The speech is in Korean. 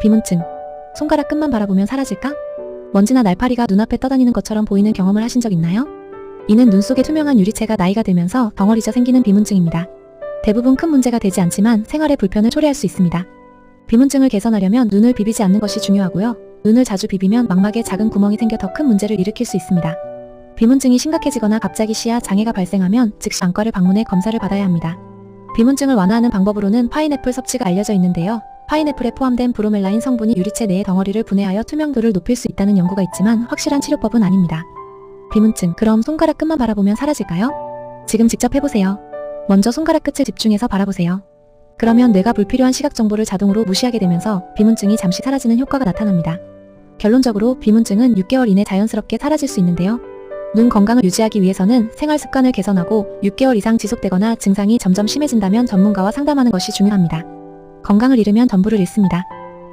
비문증. 손가락 끝만 바라보면 사라질까? 먼지나 날파리가 눈앞에 떠다니는 것처럼 보이는 경험을 하신 적 있나요? 이는 눈 속의 투명한 유리체가 나이가 들면서 덩어리져 생기는 비문증입니다. 대부분 큰 문제가 되지 않지만 생활의 불편을 초래할 수 있습니다. 비문증을 개선하려면 눈을 비비지 않는 것이 중요하고요. 눈을 자주 비비면 망막에 작은 구멍이 생겨 더 큰 문제를 일으킬 수 있습니다. 비문증이 심각해지거나 갑자기 시야 장애가 발생하면 즉시 안과를 방문해 검사를 받아야 합니다. 비문증을 완화하는 방법으로는 파인애플 섭취가 알려져 있는데요. 파인애플에 포함된 브로멜라인 성분이 유리체 내의 덩어리를 분해하여 투명도를 높일 수 있다는 연구가 있지만 확실한 치료법은 아닙니다. 비문증, 그럼 손가락 끝만 바라보면 사라질까요? 지금 직접 해보세요. 먼저 손가락 끝을 집중해서 바라보세요. 그러면 뇌가 불필요한 시각 정보를 자동으로 무시하게 되면서 비문증이 잠시 사라지는 효과가 나타납니다. 결론적으로 비문증은 6개월 이내 자연스럽게 사라질 수 있는데요. 눈 건강을 유지하기 위해서는 생활 습관을 개선하고 6개월 이상 지속되거나 증상이 점점 심해진다면 전문가와 상담하는 것이 중요합니다. 건강을 잃으면 전부를 잃습니다.